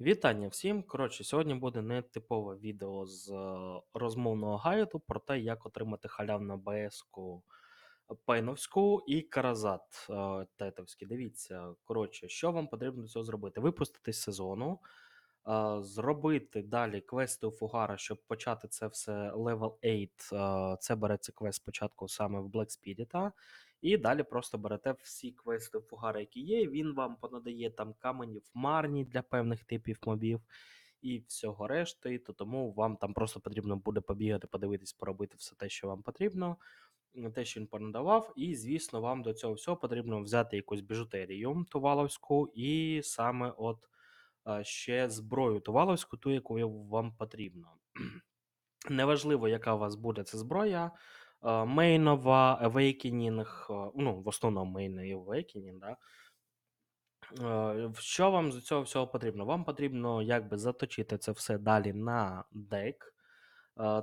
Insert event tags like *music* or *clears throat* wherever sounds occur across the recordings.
Вітання всім. Коротше, сьогодні буде нетипове відео з е, розмовного гайду про те, як отримати халявну БС-ку Пейновську і Каразат е, Тетовський. Дивіться, коротше, що вам потрібно для цього зробити? Випустити сезону, зробити далі квести у Фугара, щоб почати це все level 8. е, Це береться квест спочатку саме в Black Spirit, і далі просто берете всі квести Фугара, які є. Він вам понадає там каменів марні для певних типів мобів і всього решти. То тому вам там просто потрібно буде побігати, подивитись, поробити все те, що вам потрібно, те, що він понадавав. І, звісно, вам до цього всього потрібно взяти якусь біжутерію туваловську, і саме от ще зброю туваловську, ту, яку вам потрібно. *clears throat* Неважливо, яка у вас буде ця зброя. Мейнова, Awakening, ну, в основному мейн і Awakening, да? Що вам з цього всього потрібно? Вам потрібно якби заточити це все далі на дек.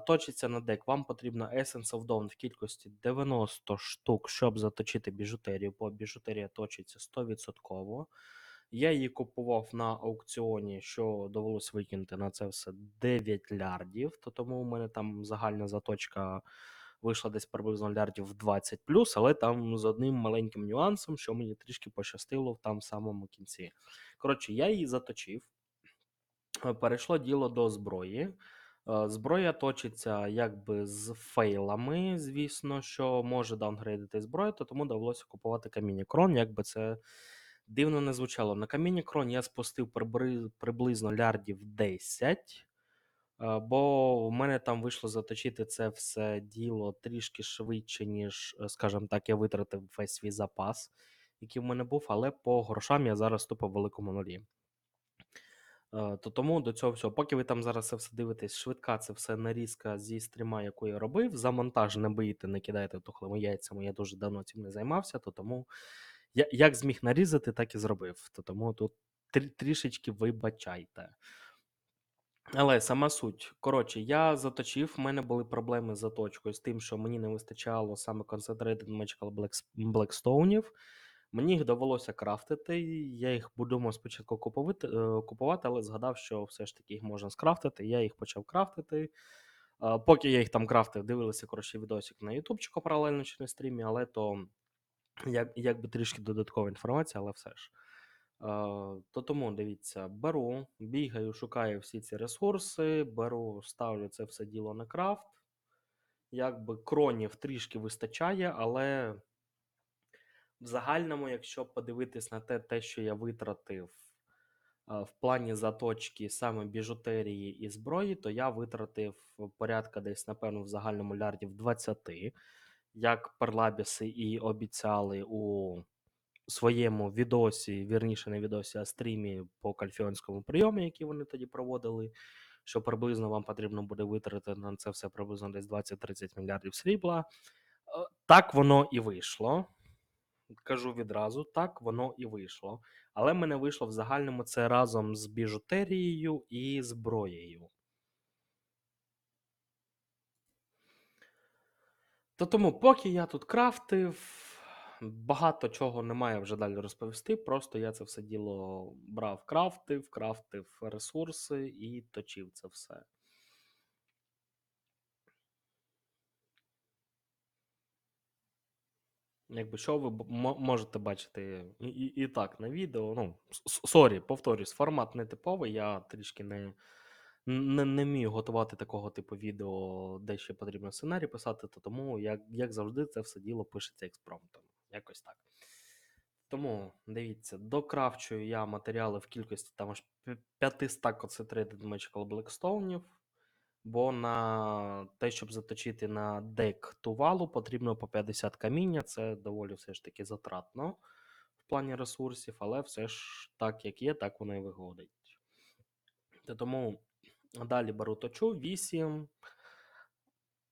Точиться на дек. Вам потрібно Essence of Dawn в кількості 90 штук, щоб заточити біжутерію, бо біжутерія точиться 100%. Я її купував на аукціоні, що довелося викинути на це все 9 лярдів. То тому у мене там загальна заточка вийшла десь приблизно лярдів 20 але там з одним маленьким нюансом, що мені трішки пощастило в там самому кінці. Коротше, я її заточив. Е, Перейшло діло до зброї. Е, Зброя точиться якби з фейлами, звісно, що може даунгрейдити зброю, то тому довелося купувати каміння крон, якби це дивно не звучало. На каміння крон я спустив приблизно лярдів 10, е, бо в мене там вийшло заточити це все діло трішки швидше, ніж, е, скажімо так, я витратив весь свій запас, який в мене був, але по грошам я зараз тупо в великому нулі. Е, То тому до цього всього, поки ви там зараз це все дивитесь, швидка це все нарізка зі стріма, яку я робив. За монтаж не боїте, не кидайте тухлими яйцями. Я дуже давно цим не займався, то тому я як зміг нарізати, так і зробив. То тому тут трі- трішечки вибачайте. Але сама суть. Коротше, я заточив, в мене були проблеми з заточкою, з тим, що мені не вистачало саме Concentrated Magical Black- Blackstone'ів. Мені їх довелося крафтити. Я їх думав спочатку купувати, е, купувати, але згадав, що все ж таки їх можна скрафтити. Я їх почав крафтити. Е, Поки я їх там крафтив, дивилися коротше відосик на ютубчику паралельно чи на стрімі, але то як, якби трішки додаткова інформація, але все ж. Е, То тому дивіться, беру, бігаю, шукаю всі ці ресурси, беру, ставлю це все діло на крафт. Якби кронів трішки вистачає, але в загальному, якщо подивитись на те, те, що я витратив а, в плані заточки саме біжутерії і зброї, то я витратив порядка десь, напевно, в загальному лярдів 20, як перлабіси і обіцяли у своєму відосі, вірніше не відосі, а стрімі по кальфіонському прийомі, який вони тоді проводили. Що приблизно вам потрібно буде витратити на це все приблизно десь 20-30 мільярдів срібла. Е, Так воно і вийшло. Кажу відразу, так воно і вийшло. Але мене вийшло в загальному це разом з біжутерією і зброєю. То тому, поки я тут крафтив, багато чого немає вже далі розповісти. Просто я це все діло брав, крафтив, крафтив ресурси і точив це все. Якби що ви можете бачити і, і, і так на відео. Ну, сорі, повторюсь, формат не типовий, я трішки не, не, не вмію готувати такого типу відео, де ще потрібно сценарій писати, то тому, як, як завжди, це все діло пишеться експромтом. Якось так. Тому дивіться, докрафчую я матеріали в кількості там аж 500 Concentrated Magical Blackstone'ів, бо на те, щоб заточити на дек тувалу, потрібно по 50 каміння. Це доволі все ж таки затратно в плані ресурсів, але все ж так, як є, так воно і виходить. Тому далі беру точу 8.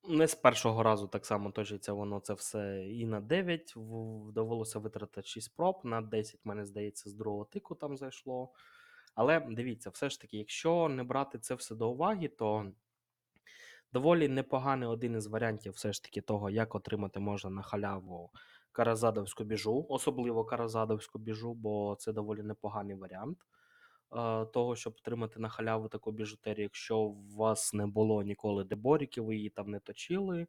Не з першого разу так само точиться воно це все і на 9. в- Довелося витратити 6 проб, на 10, мене здається, з другого тику там зайшло. Але дивіться, все ж таки, якщо не брати це все до уваги, то доволі непоганий один із варіантів все ж таки того, як отримати можна на халяву каразадовську біжу, особливо каразадовську біжу, бо це доволі непоганий варіант. Того, щоб отримати на халяву таку біжутерію. Якщо у вас не було ніколи деборіків, ви її там не точили,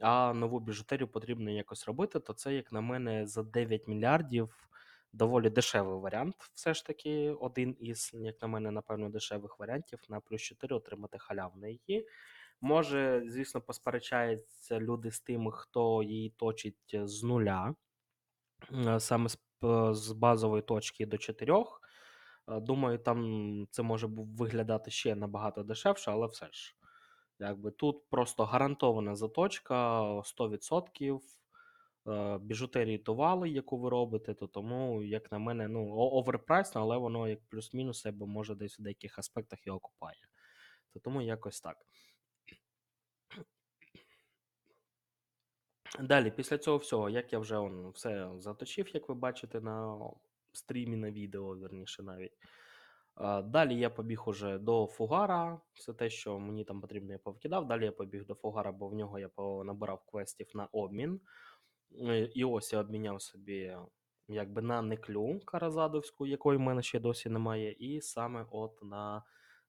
а нову біжутерію потрібно якось робити, то це, як на мене, за 9 мільярдів доволі дешевий варіант. Все ж таки, один із, як на мене, напевно, дешевих варіантів на плюс 4 отримати халяву її. Може, звісно, посперечаються люди з тими, хто її точить з нуля, саме з, базової точки до 4. Думаю, там це може виглядати ще набагато дешевше, але все ж. Якби тут просто гарантована заточка 100%. е, Біжутерії товали, яку ви робите, то тому, як на мене, ну, оверпрайсно, але воно як плюс-мінус себе може десь у деяких аспектах і окупає. То тому якось так. Далі, після цього всього, як я вже он, все заточив, як ви бачите на стрімі, на відео, вірніше навіть. Далі я побіг уже до Фугара. Все те, що мені там потрібно, я повкидав. Далі я побіг до Фугара, бо в нього я набирав квестів на обмін. Е, І ось я обміняв собі якби на неклю Каразадовську, якої в мене ще досі немає, і саме от на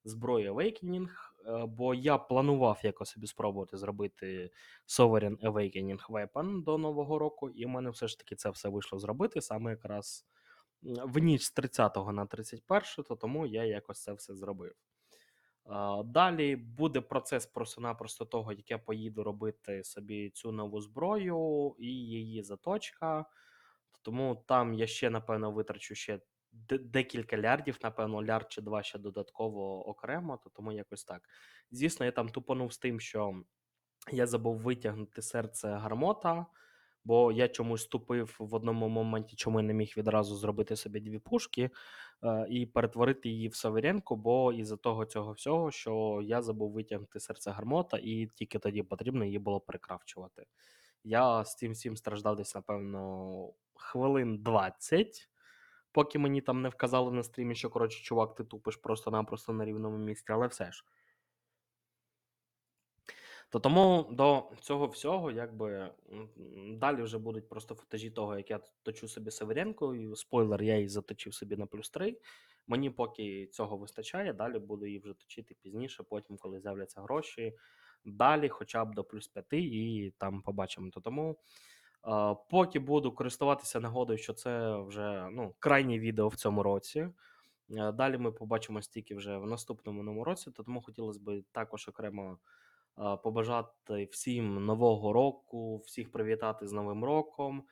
зброю Awakening, е, бо я планував якось собі спробувати зробити Sovereign Awakening Weapon до Нового року, і в мене все ж таки це все вийшло зробити саме якраз в ніч з 30 на 31, то тому я якось це все зробив. Далі буде процес просто-напросто того, як я поїду робити собі цю нову зброю і її заточка. Тому там я ще, напевно, витрачу ще декілька лярдів, напевно, лярд чи два ще додатково окремо, то тому якось так. Звісно, я там тупанув з тим, що я забув витягнути серце гармота, бо я чомусь тупив в одному моменті, чому я не міг відразу зробити собі дві пушки е, і перетворити її в Саверенку, бо із-за того цього всього, що я забув витягнути серце гармота, і тільки тоді потрібно її було перекрафчувати. Я з цим всім страждав десь, напевно, хвилин 20, поки мені там не вказали на стрімі, що коротше, чувак, ти тупиш просто-напросто на рівному місці, але все ж. То тому до цього всього, якби м, далі вже будуть просто футажі того, як я точу собі Северенко, і спойлер, я її заточив собі на плюс 3. Мені поки цього вистачає, далі буду її вже точити пізніше, потім, коли з'являться гроші. Далі, хоча б до плюс 5, і там побачимо. То тому, поки буду користуватися нагодою, що це вже ну, крайнє відео в цьому році. Е, Далі ми побачимось тільки вже в наступному новому році, то тому хотілося б також окремо побажати всім нового року, всіх привітати з Новим роком.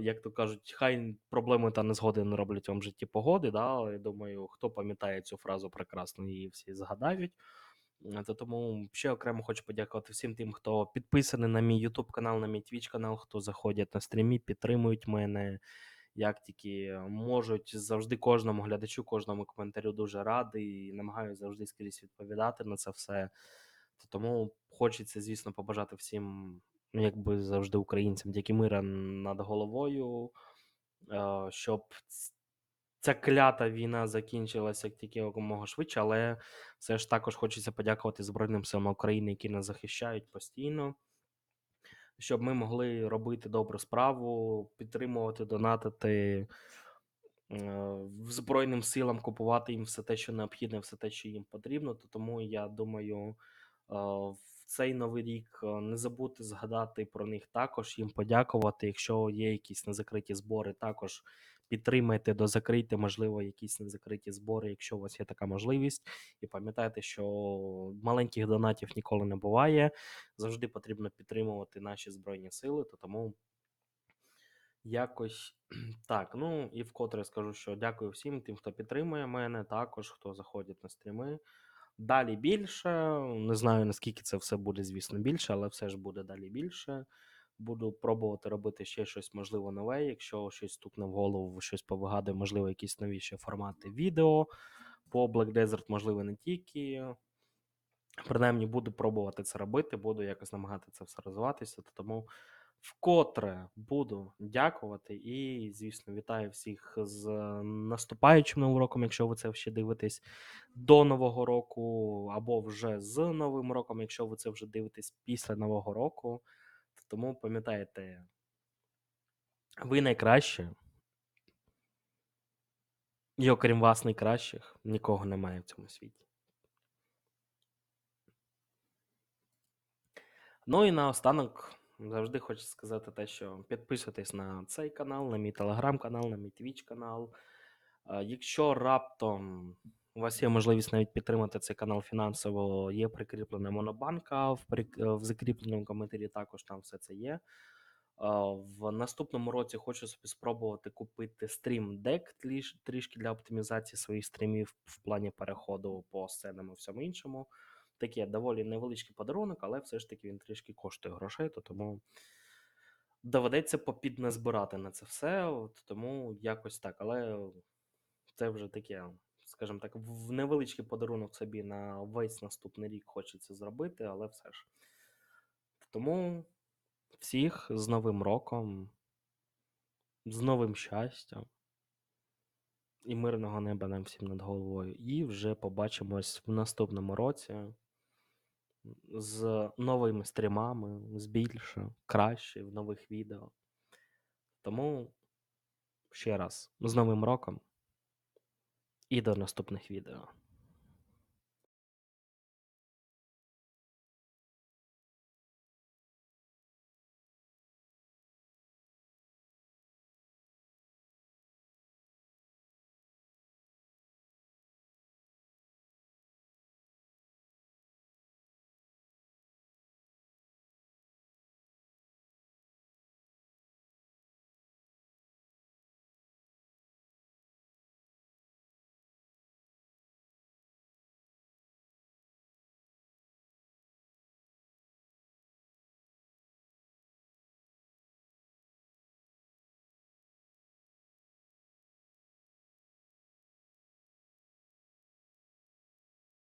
Як то кажуть, хай проблеми та незгоди не роблять вам в житті погоди. Да? Я думаю, хто пам'ятає цю фразу прекрасно, її всі згадають. То тому ще окремо хочу подякувати всім тим, хто підписаний на мій YouTube канал, на мій Twitch канал, хто заходять на стрімі, підтримують мене. Як тільки можуть завжди кожному глядачу, кожному коментарю дуже радий і намагаюся завжди скрізь відповідати на це все. То тому хочеться, звісно, побажати всім, ну, якби завжди українцям, тільки мира над головою, е, щоб ця клята війна закінчилася як тільки якомога швидше, але все ж також хочеться подякувати Збройним силам України, які нас захищають постійно, щоб ми могли робити добру справу, підтримувати, донатити е, Збройним силам, купувати їм все те, що необхідне, все те, що їм потрібно. То тому я думаю, в цей новий рік не забути згадати про них також, їм подякувати. Якщо є якісь незакриті збори, також підтримайте, дозакрийте, можливо, якісь незакриті збори, якщо у вас є така можливість. І пам'ятайте, що маленьких донатів ніколи не буває. Завжди потрібно підтримувати наші збройні сили. То тому Якось *clears throat* так. Ну і вкотре скажу, що дякую всім тим, хто підтримує мене, також хто заходить на стріми. Далі більше. Не знаю наскільки це все буде, звісно, більше, але все ж буде далі більше. Буду пробувати робити ще щось, можливо, нове. Якщо щось стукне в голову, щось повигадую, можливо, якісь новіші формати відео по Black Desert, можливо, не тільки. Принаймні буду пробувати це робити, буду якось намагати це все розвиватися. то Тому вкотре буду дякувати і, звісно, вітаю всіх з наступаючим новим роком, якщо ви це ще дивитесь до Нового року, або вже з Новим роком, якщо ви це вже дивитесь після Нового року. Тому пам'ятаєте, ви найкраще. І окрім вас, найкращих, нікого немає в цьому світі. Ну і наостанок завжди хочу сказати те, що підписуйтесь на цей канал, на мій телеграм-канал, на мій твіч канал. Е, Якщо раптом у вас є можливість навіть підтримати цей канал фінансово, є прикріплена монобанка, в, прик- е, в закріпленому коментарі також там все це є. Е, В наступному році хочу собі спробувати купити стрім дек трішки для оптимізації своїх стрімів в плані переходу по сценам і всьому іншому. Таке доволі невеличкий подарунок, але все ж таки він трішки коштує грошей, то тому доведеться попідназбирати на це все. От, тому якось так. Але це вже таке, скажімо так, в невеличкий подарунок собі на весь наступний рік хочеться зробити, але все ж. Тому всіх з Новим роком, з новим щастям і мирного неба нам всім над головою. І вже побачимось в наступному році з новими стрімами, з більше, краще, в нових відео. Тому ще раз з Новим роком і до наступних відео.